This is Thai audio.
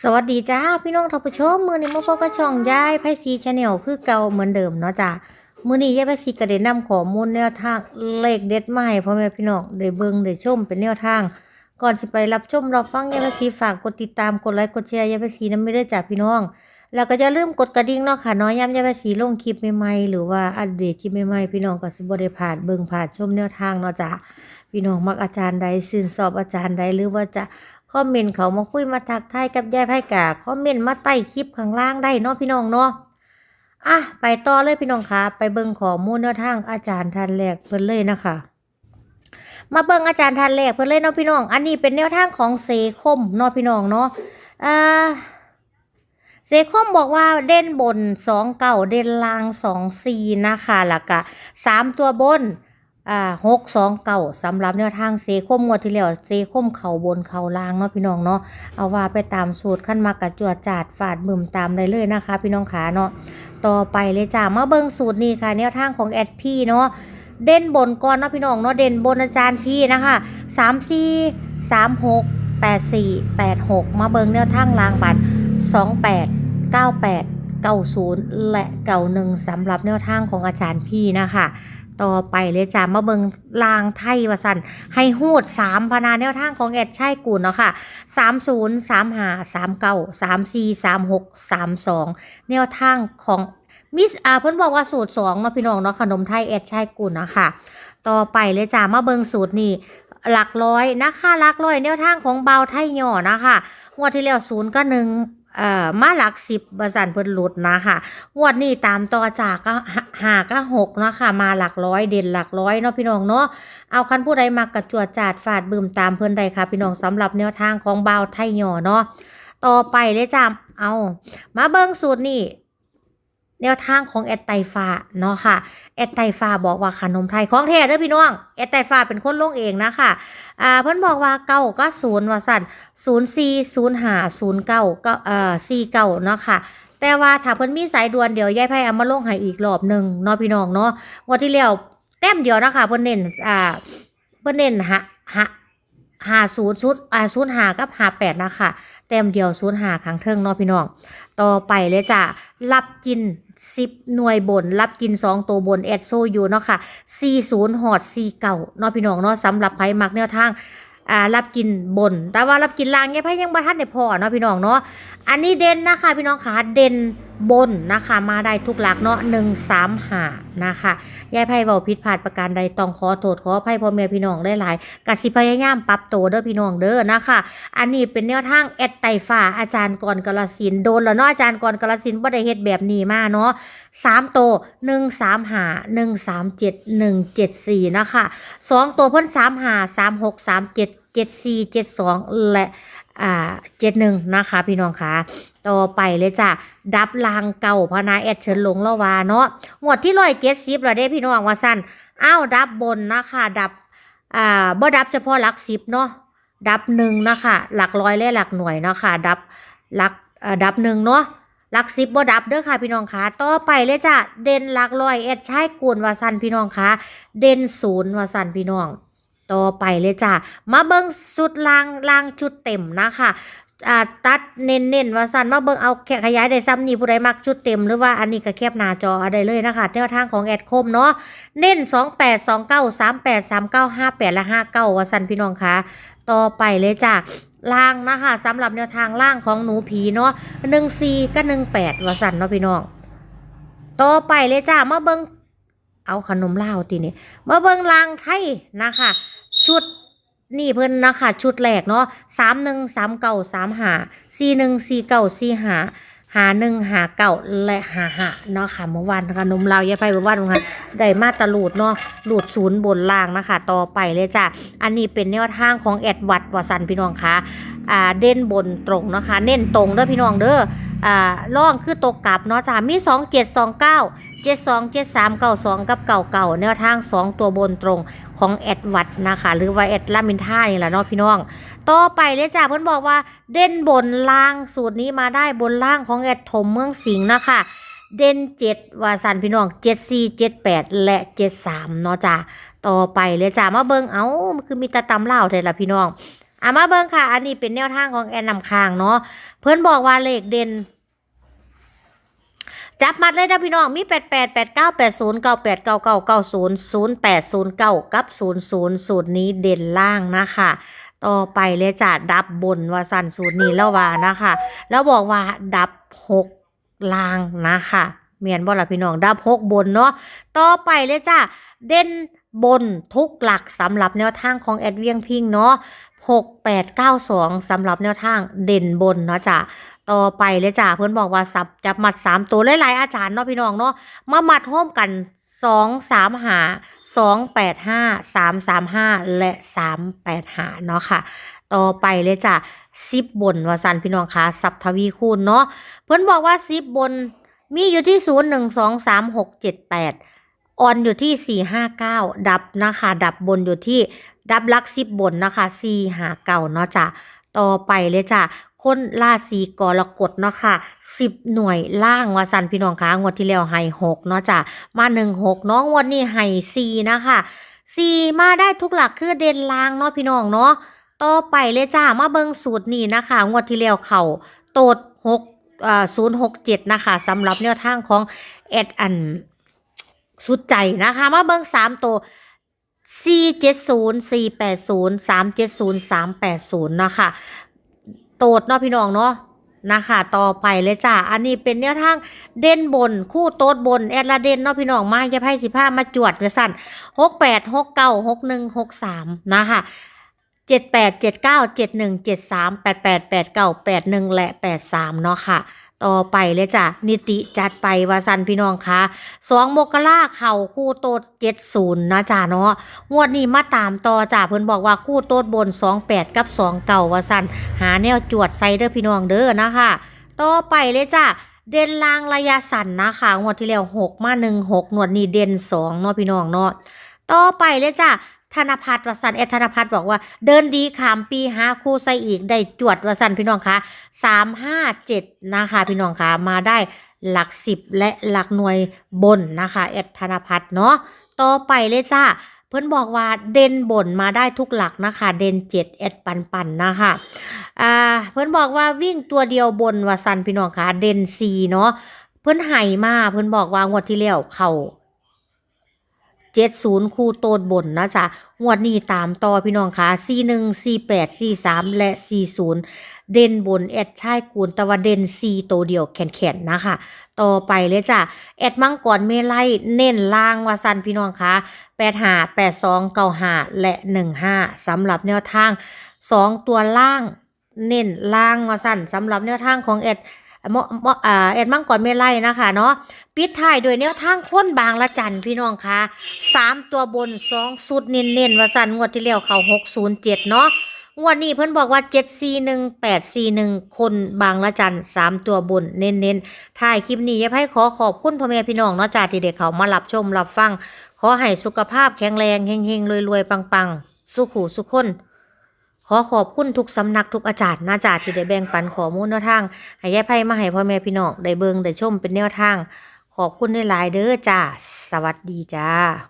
สวัสดีจ้าพี่น้องท่านผู้ชมมือนี้มาพบกับช่องยายไพซีชาแนลคือเก่าเหมือนเดิมเนาะจ้ามือนี้ยายไพซีก็ได้นำข้อมูลแนวทางเลขเด็ดมาให้พ่อแม่พี่น้องได้เบิ่งได้ชมเป็นแนวทาง ก่อนสิไปรับชมรับฟังยายไพซีฝากกดติดตามกดไลค์กดแชร์ยายไพซีนำไม่ได้จากพี่น้อง แล้วก็อย่าลืมกดกระดิ่งเนาะค่ะน้อยย้ำยายไพซีลงคลิปใหม่ๆหรือว่าอัปเดตคลิปใหม่ๆพี่น้องก็สิบ่ได้พลาดเบิ่งพลาดชมแนวทางเนาะจ้าพี่น้องมักอาจารย์ใดซื่นชอบอาจารย์ใดหรือว่าจะ คอมเมนต์เขามาคุยมาทักทายกับยายไพ่กาคอมเมนต์มาใต้คลิปข้างล่างได้เนาะพี่น้องเนาะอะไปต่อเลยพี่น้องคะไปเบิ่งข้อมูลแนวทางอาจารย์ท่านแรกเพิ่นเลยนะคะ มาเบิ่งอาจารย์ท่านแรกเพิ่นเลยเนาะพี่น้อง อันนี้เป็นแนวทางของเซคมเนาะพี่น้องเนาะอ่าเซคมบอกว่าเด่นบนสองเก่าเด่นล่างสองซีนะคะแล้วก็สามตัวบน อ่าหกสองเก่าสำหรับแนวทางเซคมงวดที่แล้วเซคมเข่าบนเข่าล่างเนาะพี่น้องเนาะเอาว่าไปตามสูตรขั้นมากระจวดจาดฝาดบึมตามได้เลยนะคะ พี่น้องขาเนาะต่อไปเลยจ้ามาเบิ่งสูตรนี้ค่ะแนวทางของแอดพี่เนาะเด่นบนก่อนเนาะพี่น้องเนาะเด่นบนอาจารย์พี่นะคะสามสี่สามหกแปดสี่แปดหกมาเบิ่งแนวทางล่างบัตรสองแปดเก้าแปดเก้าศูนย์และเก้าหนึ่งสำหรับแนวทางของอาจารย์พี่นะคะ ต่อไปเลยจ้ามาเบิงลางไทยวสันให้หูดสามพนาแนวทางของแอดชัยกุลเนาะค่ะสามศูนย์สามห้าสามเก้าสามสี่สามหกสามสองแนวทางของมิสอาเพิ่นบอกว่าสูตรสองเนาะพี่น้องเนาะขนมไทยแอดชัยกุลนาะคะต่อไปเลยจ้ามาเบิงสูตรนี่หลักร้อยนะคะหลักร้อยแนวทางของเบาไทยหย่อนะคะงวดที่แล้วศูนย์ก็หนึ่ง เอ่อมาหลักสิบบสันเพิ่นหลุดนะคะงวดนี้ตามต่อจากก็หาก็หกเนาะค่ะ มาหลักร้อยเด่นหลักร้อยเนาะพี่น้องเนาะเอาคันผู้ใดมากระจวดจาดฝาดบืมตามเพิ่นใดค่ะ พี่น้องสำหรับแนวทางของเบาวไทยหย่อเนาะต่อไปเลยจ้าเอามาเบิ้งสูตรนี่ แนวทางของแอดไตฟ้าเนาะค่ะ แอดไตฟ้าบอกว่าขนมไทยของแท้เด้อพี่น้อง แอดไตฟ้าเป็นคนลงเองนะคะอ่าเพิ่นบอกว่าเก้าก็ศูนย์ว่าสั่นศูนย์สี่ศูนย์ห้าศูนย์เก้าก็เอ่อสี่เก้าเนาะค่ะแต่ว่าถ้าเพิ่นมีสายด่วนเดี๋ยวยายไพ่เอามาลงให้อีกรอบหนึ่งเนาะพี่น้องเนาะวันที่แล้วแต้มเดียวนะคะเพิ่นเน้นอ่าเพิ่นเน้นหาหาหาศูนย์ชุดอ่าศูนย์หากับหาแปดนะคะแต้มเดียวศูนย์หาครั้งเทิงเนาะพี่น้อง ต่อไปเลยจ้ะรับกิน สิบหน่วยบน รับกินสองตัวบน แอดโซอยู่เนาะค่ะสี่ศูนย์หอดสี่เก่าเนาะพี่น้องเนาะสำหรับไพ่มักแนวทางอ่ารับกินบน แต่ว่ารับกินล่างเนี่ยไพ่ยังบ่ทันได้พอเนาะพี่น้องเนาะอันนี้เด่นนะคะพี่น้องขาเด่น บนนะคะมาได้ทุกหลักเนาะหนึ่งสามหานะคะยายไพ่เบาผิดพลาดประการใดต้องขอโทษขออภัยพ่อแม่พี่น้องได้หลายกสิพยายามปรับตัวเด้อพี่น้องเด้อนะคะอันนี้เป็นแนวทางแอดไตฟ้าอาจารย์กรกรสินโดนแล้วเนาะอาจารย์กรกรสินบ่ได้เฮ็ดแบบนี้มาเนาะสามตัวหนึ่งสามหาหนึ่งสามเจ็ดหนึ่งเจ็ดสี่นะคะสองตัวเพิ่นสามหาสามหกสามเจ็ด เจ็ดสี่เจ็ดสองและอ่าเจ็ดหนึ่งนะคะ พี่น้องคะต่อไปเลยจ้ะดับลางเก่าพนาแอดเชิญหลงละวาเนาะหมวดที่ร้อยเจ็ดสิบแล้วเด้พี่น้องว่าสั้นอ้าวดับบนนะคะดับอ่าบ่ดับเฉพาะหลักสิบเนาะดับหนึ่งนะคะหลักร้อยและหลักหน่วยเนาะค่ะดับหลักอ่ดับหนึ่งเนาะหลักสิบบ่ดับเด้อค่ะพี่น้องคะต่อไปเลยจ้ะเด่นหลักร้อยเอ็ดใช้กูนวาสันพี่น้องคะเด่นศูนย์วาสันพี่น้อง ต่อไปเลยจ้ะมาเบิ้งสุดลางลางชุดเต็มนะคะอ่าตัดเน้นเน้นๆว่าสันมาเบิ้งเอาแค่ขยายได้ซ้ำนี่ผู้ใดมักชุดเต็มหรือว่าอันนี้ก็แคบหน้าจออาได้เลยนะคะแนวทางของแอดคมเนาะเน้นสองแปดสองเก้าสามแปดสามเก้าห้าแปดและห้าเก้าว่าสันพี่น้องคะต่อไปเลยจ้ะล่างนะคะสำหรับแนวทางล่างของหนูผีเนาะหนึ่งสี่กับหนึ่งแปดวสันเนาะพี่น้อง ต่อไปเลยจ้ะมาเบิงเอาขนมเล่าทีนี้มาเบิงลางไทยนะคะ ชุดนี่เพิ่นนะคะชุดแรกเนาะสามหนึ่งสามเก้าสามหาสี่หนึ่งสี่เก้าสี่หาหาหนึ่งหาเก้าและหาหาเนาะค่ะเมื่อวานขนมเราวอยไปเมื่อวานเหมือนกันได้มาตะลูดเนาะหลุดศูนย์บนล่างนะคะ ต่อไปเลยจ้ะอันนี้เป็นแนวทางของแอดวัดวสันพี่น้องคะอ่าเด่นบนตรงนะคะ เน้นตรงเด้อพี่น้องเด้อ อ่าล่องคือตกกลับเนาะจ้ามี 2 7 2 9 7 2 7 3 9 2 กับเก่าเก่าแนวทาง 2 ตัวบนตรงของแอดวัดนะคะ หรือว่าแอดลามินท่านี่แหละเนาะพี่น้อง ต่อไปเลยจ้าเพิ่นบอกว่าเด่นบนล่างสูตรนี้มาได้บนล่างของแอดถมเมืองสิงห์นะคะเด่นเจ็ดวาสันพี่น้องเจ็ดสี่เจ็ดแปดและเจ็ดสามเนาะจ้าต่อไปเลยจ้ามาเบิงเอามันคือมีตะตำเล่าเท่ละพี่น้อง อะมาเบิ่งค่ะ อันนี้เป็นแนวทางของแอนนำคางเนาะ เพิ่อนบอกว่าเลขเด่น จับมัดเลยนะพี่น้อง มี8 8 8 9 8 0 9 8 9 9 9 0 0 8 0 9กับ0 0สูตรนี้เด่นล่างนะคะต่อไปเลยจ้ะดับบนว่าสันสูตรนี้แล้วว่านะคะ แล้วบอกว่าดับหกล่างนะคะเมียนบ่ล่ะพี่น้องดับหกบนเนาะต่อไปเลยจ้ะเด่นบนทุกหลักสำหรับแนวทางของแอดเวียงพิงเนาะ หกแปดเก้าสองสำหรับแนวทางเด่นบนเนาะจ้ะต่อไปเลยจ้ะเพื่อนบอกว่าสับจับมัดสามตัวหลายๆอาจารย์เนาะพี่น้องเนาะมามัดร่วมกันสองสามหาสองแปดห้าสามสามห้าและสามแปดหาเนาะค่ะ ต่อไปเลยจ้ะสิบบนวาสันพี่น้องคะสับทวีคูณเนาะเพื่อนบอกว่าสิบบนมีอยู่ที่ศูนย์หนึ่งสองสามหกเจ็ดแปด ออนอยู่ที่สี่ห้าเก้าดับนะคะ ดับบนอยู่ที่ดับลักสิบบนนะคะสี่หาเก้าเนาะจ้ะต่อไปเลยจ้ะคนราศีกรกฎเนาะค่ะสิบหน่วยล่างวาสันพี่น้องคะงวดที่แล้วให้หกเนาะจ้ะมาหนึ่งหกน้องงวดนี้ให้สี่นะคะสี่มาได้ทุกหลักคือเด่นล่างเนาะพี่น้องเนาะต่อไปเลยจ้ามาเบิงสูตรนี้นะคะ งวดที่แล้วเข่าโตดหกศูนย์หกเจ็ดนะคะสำหรับแนวทางของแอดอัน สุดใจนะคะ มาเบิงสามตัวสี่เจ็ดศูนย์สี่แปดศูนย์สามเจ็ดศูนย์สามแปดศูนย์นะคะโตดเนาะพี่น้องเนาะนะคะต่อไปเลยจ้าอันนี้เป็นแนวทางเด่นบน คู่โต๊ดบน แอดลาเด่นเนาะพี่น้องมาจะไพ่สิบห้ามาจวดเวสั่นหกแปดหกเก้าหกหนึ่งหกสามนะคะเจ็ดแปดเจ็ดเก้าเจ็ดหนึ่งเจ็ดสามแปดแปดแปดเก้าแปดหนึ่งและแปดสามเนาะค่ะ ต่อไปเลยจ้ะนิติจัดไปวาสันพี่น้องคะสองโมกราเข่าคู่โต๊ดเจ็ดศูนย์นะจ้าเนาะงวดนี้มาตามต่อจ้าเพิ่นบอกว่าคู่โต๊ดบน28กับ2เก่าว่าสันหาแนวจวดใส่เด้อพี่น้องเด้อนะคะต่อไปเลยจ้าเด่นลางระยะสั้นนะคะงวดที่แล้ว6มา1 6หนวดนี้เด่น2เนาะพี่น้องเนาะต่อไปเลยจ้า ธนพัฒน์วสันเอธนพัฒน์บอกว่า เดินดีขามปีหาคู่ใส่อีกได้จวดวสันพี่น้องคะ357นะคะพี่น้องคะมาได้หลักสิบและหลักหน่วยบนนะคะเอธนพัฒน์เนาะต่อไปเลยจ้าเพิ่อนบอกว่าเด่นบนมาได้ทุกหลักนะคะ เด่นเจ็ดเอ็ดปันปันนะคะอ่าเพิ่อนบอกว่าวิ่งตัวเดียวบนวสันพี่น้องคะเด่นสี่เนาะเพิ่อนไห่มาเพิ่อนบอกว่างวดที่แล้วเข้า เจ็ดศูนย์คู่โตดบนนะจ๊ะงวดนี้ตามต่อพี่น้องคะสี่หนึ่งสี่แปดสี่สามและสี่ศูนย์เด่นบนแอดชายกูลต่ว่าเด่นสี่ตัวเดียวแขนๆนะคะต่อไปเลยจ้ะแอดมังกรเมลัยเน้นล่างวาสันพี่น้องคะแปดหาแปดสองเก้าหาและหนึ่งห้าสำหรับแนวทางสองตัวล่าง เน้นล่างมาสั่นสำหรับแนวทางของเอ็ด มมอเอ็ดมังกรเมลัยนะคะเนาะปิดท้ายโดวยแนวทางค้นบางละจันพี่น้องคะสามตัวบนสองสุดเน้นๆว่าสันงวดที่แล้วเขาหกศูนย์เจ็ดเนาะงวดนี้เพิ่นบอกว่าเจ็ดสี่หนึ่งแปดสี่หนึ่งคนบางละจันสามตัวบนเน้นๆท้ายคลิปนี้ยายไพ่ขอขอบคุณพ่อแม่พี่น้องเนาะจ้าที่เด็กเขามารับชมรับฟัง ขอให้สุขภาพแข็งแรงเฮงๆรวยๆปังๆ สุขุสุขคน ขอขอบคุณทุกสำนักทุกอาจารย์นะจ่าที่ได้แบ่งปันข้อมูลแนวทางให้ยายไพ่มาให้พ่อแม่พี่น้องได้เบิงได้ชมเป็นแนวทาง ขอบคุณในหลายเด้อจ้า สวัสดีจ้า